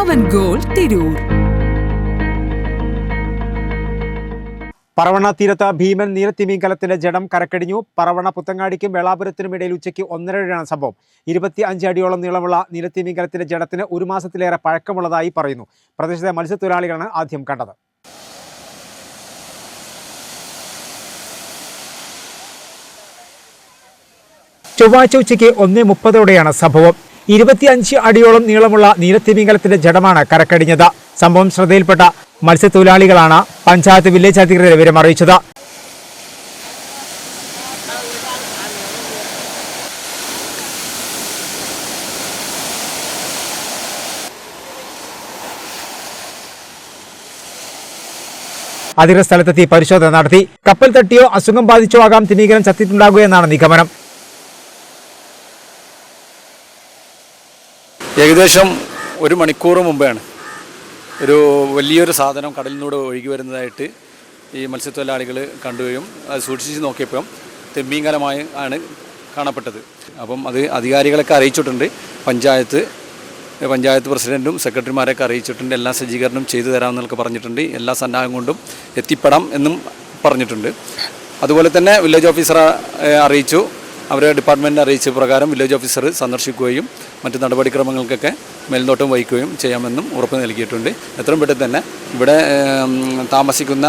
പവൻ goal Tirur. Paravana തീരത്ത് ഭീമൻ നീലത്തിമീങ്കലത്തിന്റെ ജഡം കരക്കടിഞ്ഞു. പറവണ പുത്തങ്ങാടിക്കും വേളാപുരത്തിനും ഇടയിൽ ഉച്ചയ്ക്ക് ഒന്നരയാണ് സംഭവം. ഇരുപത്തി അഞ്ച് അടിയോളം നീളമുള്ള നീലത്തിമീങ്കലത്തിന്റെ ജഡത്തിന് ഒരു മാസത്തിലേറെ പഴക്കമുള്ളതായി പറയുന്നു. പ്രദേശത്തെ മത്സ്യത്തൊഴിലാളികളാണ് ആദ്യം കണ്ടത്. ചൊവ്വാഴ്ച ഉച്ചയ്ക്ക് ഒന്നേ മുപ്പതോടെയാണ് സംഭവം. ഇരുപത്തിയഞ്ച് അടിയോളം നീളമുള്ള നീലത്തിമിംഗലത്തിന്റെ ജഡമാണ് കരക്കടിഞ്ഞത്. സംഭവം ശ്രദ്ധയിൽപ്പെട്ട മത്സ്യത്തൊഴിലാളികളാണ് പഞ്ചായത്ത് വില്ലേജ് അധികൃതരെ വിവരം അറിയിച്ചത്. അധികൃതർ സ്ഥലത്തെത്തി പരിശോധന നടത്തി. കപ്പൽ തട്ടിയോ അസുഖം ബാധിച്ചോ ആകാം തിമിംഗലം ചത്തിട്ടുണ്ടാകുകയെന്നാണ് നിഗമനം. ഏകദേശം ഒരു മണിക്കൂർ മുമ്പാണ്. ഒരു വലിയൊരു സാധനം കടലിനൂടെ ഒഴുകി വരുന്നതായിട്ട് ഈ മത്സ്യത്തൊഴിലാളികൾ കണ്ടുകയും അത് സൂക്ഷിച്ച് നോക്കിയപ്പം തെമ്മീങ്കലമായി ആണ് കാണപ്പെട്ടത്. അപ്പം അത് അധികാരികളൊക്കെ അറിയിച്ചിട്ടുണ്ട്. പഞ്ചായത്ത് പഞ്ചായത്ത് പ്രസിഡന്റും സെക്രട്ടറിമാരെയൊക്കെ അറിയിച്ചിട്ടുണ്ട്. എല്ലാ സജ്ജീകരണം ചെയ്തു തരാമെന്നൊക്കെ പറഞ്ഞിട്ടുണ്ട്. എല്ലാ സന്നാഹം കൊണ്ടും എത്തിപ്പെടാം എന്നും പറഞ്ഞിട്ടുണ്ട്. അതുപോലെ തന്നെ വില്ലേജ് ഓഫീസറെ അറിയിച്ചു. അവരെ ഡിപ്പാർട്ട്മെന്റിനെ അറിയിച്ച പ്രകാരം വില്ലേജ് ഓഫീസർ സന്ദർശിക്കുകയും മറ്റ് നടപടിക്രമങ്ങൾക്കൊക്കെ മേൽനോട്ടം വഹിക്കുകയും ചെയ്യാമെന്നും ഉറപ്പ് നൽകിയിട്ടുണ്ട്. എത്രയും പെട്ടെന്ന് തന്നെ ഇവിടെ താമസിക്കുന്ന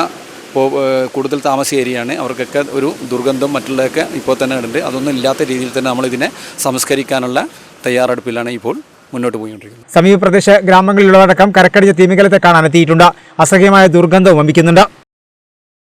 ഇപ്പോൾ കൂടുതൽ താമസ ഏരിയയാണ്. അവർക്കൊക്കെ ഒരു ദുർഗന്ധം മറ്റുള്ളതൊക്കെ ഇപ്പോൾ തന്നെ ഉണ്ട്. അതൊന്നും ഇല്ലാത്ത രീതിയിൽ തന്നെ നമ്മളിതിനെ സംസ്കരിക്കാനുള്ള തയ്യാറെടുപ്പിലാണ് ഇപ്പോൾ മുന്നോട്ട് പോയിക്കൊണ്ടിരിക്കുന്നത്. സമീപപ്രദേശ പ്രദേശ ഗ്രാമങ്ങളിലുള്ളവരടക്കം കരക്കടിച്ച തീമികലത്തെ കാണാൻ എത്തിയിട്ടുണ്ട്. അസഹ്യമായ ദുർഗന്ധം വമിക്കുന്നുണ്ട്.